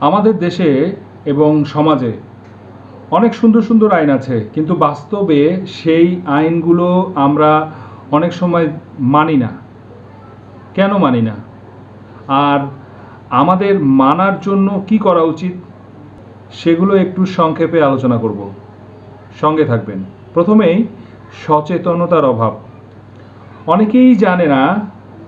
আমাদের দেশে এবং সমাজে অনেক সুন্দর সুন্দর আইন আছে, কিন্তু বাস্তবে সেই আইনগুলো আমরা অনেক সময় মানি না। কেন মানি না? আর আমাদের মানার জন্য কি করা উচিত, সেগুলো একটু সংক্ষেপে আলোচনা করব। সঙ্গে থাকবেন। প্রথমেই সচেতনতার অভাব। অনেকেই জানে না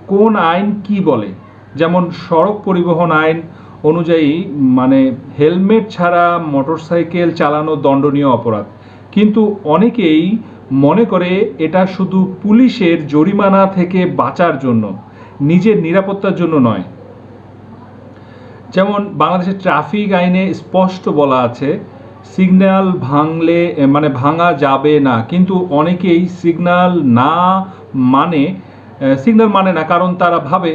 কোন আইন কি বলে, যেমন সড়ক পরিবহন আইন অনুযায়ী মানে হেলমেট ছাড়া মোটরসাইকেল চালানো দণ্ডনীয় অপরাধ। কিন্তু অনেকেই মনে করে এটা শুধু পুলিশের জরিমানা থেকে বাঁচার জন্য, নিজের নিরাপত্তার জন্য নয়। যেমন বাংলাদেশের ট্রাফিক আইনে স্পষ্ট বলা আছে, সিগন্যাল ভাঙলে মানে ভাঙা যাবে না। কিন্তু অনেকেই সিগন্যাল না মানে সিগন্যাল মানে না, কারণ তারা ভাবে,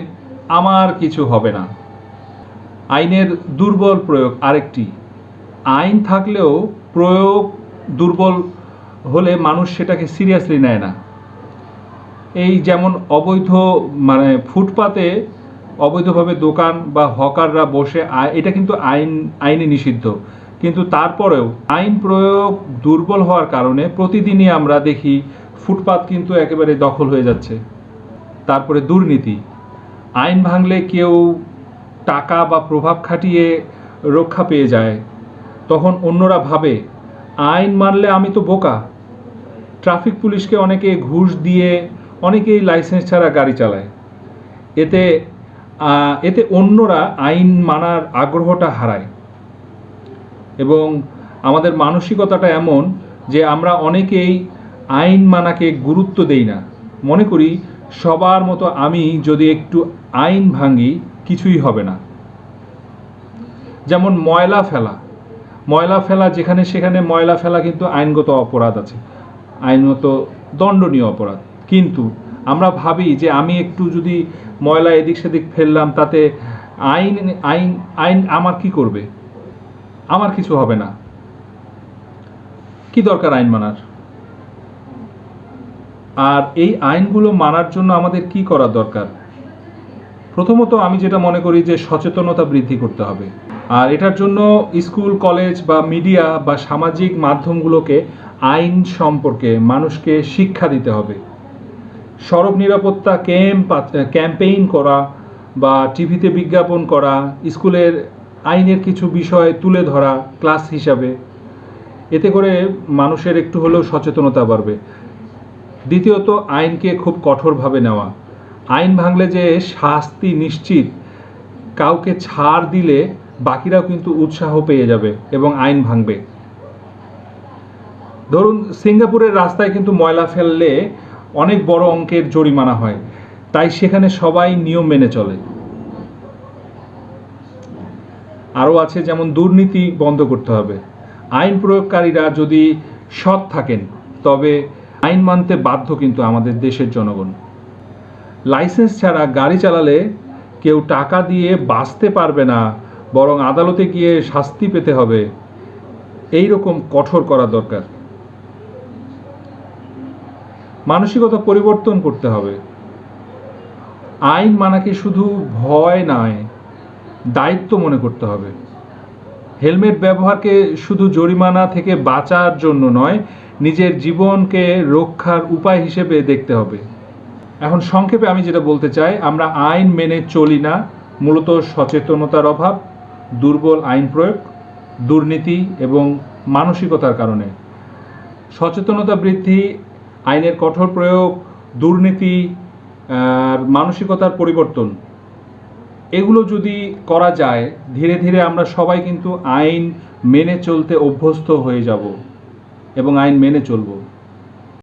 আমার কিছু হবে না। আইনের দুর্বল প্রয়োগ আরেকটি। আইন থাকলেও প্রয়োগ দুর্বল হলে মানুষ সেটাকে সিরিয়াসলি নেয় না। এই যেমন অবৈধ মানে ফুটপাতে অবৈধভাবে দোকান বা হকাররা বসে এটা কিন্তু আইন, আইনে নিষিদ্ধ। কিন্তু তারপরেও আইন প্রয়োগ দুর্বল হওয়ার কারণে প্রতিদিনই আমরা দেখি ফুটপাত কিন্তু একেবারে দখল হয়ে যাচ্ছে। তারপরে দুর্নীতি। আইন ভাঙলে কেউ টাকা বা প্রভাব খাটিয়ে রক্ষা পেয়ে যায়, তখন অন্যরা ভাবে, আইন মানলে আমি তো বোকা। ট্রাফিক পুলিশকে অনেকে ঘুষ দিয়ে অনেকেই লাইসেন্স ছাড়া গাড়ি চালায়। এতে এতে অন্যরা আইন মানার আগ্রহটা হারায়। এবং আমাদের মানসিকতাটা এমন যে আমরা অনেকেই আইন মানাকে গুরুত্ব দেই না। মনে করি, সবার মতো আমি যদি একটু আইন ভাঙি কিছুই হবে না। যেমন ময়লা ফেলা। ময়লা ফেলা যেখানে সেখানে ময়লা ফেলা কিন্তু আইনগত অপরাধ আছে। আইনগত দণ্ডনীয় অপরাধ। কিন্তু আমরা ভাবি যে আমি একটু যদি ময়লা এদিক সেদিক ফেললাম, তাতে আইন আইন আইন আমার কি করবে? আমার কিছু হবে না। কি দরকার আইন মানার? আর এই আইনগুলো মানার জন্য আমাদের কি করা দরকার? প্রথমত আমি যেটা মনে করি যে সচেতনতা বৃদ্ধি করতে হবে। আর এটার জন্য স্কুল, কলেজ বা মিডিয়া বা সামাজিক মাধ্যমগুলোকে আইন সম্পর্কে মানুষকে শিক্ষা দিতে হবে। সড়ক নিরাপত্তা ক্যাম্প, ক্যাম্পেইন করা বা টিভিতে বিজ্ঞাপন করা, স্কুলের আইনের কিছু বিষয় তুলে ধরা ক্লাস হিসাবে। এতে করে মানুষের একটু হলেও সচেতনতা বাড়বে। দ্বিতীয়ত, আইনকে খুব কঠোরভাবে নেওয়া। আইন ভাঙলে যে শাস্তি নিশ্চিত, কাউকে ছাড় দিলে বাকিরাও কিন্তু উৎসাহ পেয়ে যাবে এবং আইন ভাঙবে। ধরুন, সিঙ্গাপুরের রাস্তায় কিন্তু ময়লা ফেললে অনেক বড় অঙ্কের জরিমানা হয়, তাই সেখানে সবাই নিয়ম মেনে চলে। আরও আছে যেমন, দুর্নীতি বন্ধ করতে হবে। আইন প্রয়োগকারীরা যদি সৎ থাকেন, তবে আইন মানতে বাধ্য কিন্তু আমাদের দেশের জনগণ। লাইসেন্স ছাড়া গাড়ি চালালে কেউ টাকা দিয়ে বাঁচতে পারবে না, বরং আদালতে গিয়ে শাস্তি পেতে হবে। এই রকম কঠোর করা দরকার। মানসিকতা পরিবর্তন করতে হবে। আইন মানাকে শুধু ভয় নয়, দায়িত্ব মনে করতে হবে। হেলমেট ব্যবহারকে শুধু জরিমানা থেকে বাঁচার জন্য নয়, নিজের জীবনকে রক্ষার উপায় হিসেবে দেখতে হবে। এখন সংক্ষেপে আমি যেটা বলতে চাই, আমরা আইন মেনে চলি না, মূলত সচেতনতার অভাব, দুর্বল আইন প্রয়োগ, দুর্নীতি এবং মানসিকতার কারণে। সচেতনতা বৃদ্ধি, আইনের কঠোর প্রয়োগ, দুর্নীতি মানসিকতার পরিবর্তন, এগুলো যদি করা যায়, ধীরে ধীরে আমরা সবাই কিন্তু আইন মেনে চলতে অভ্যস্ত হয়ে যাব এবং আইন মেনে চলবো।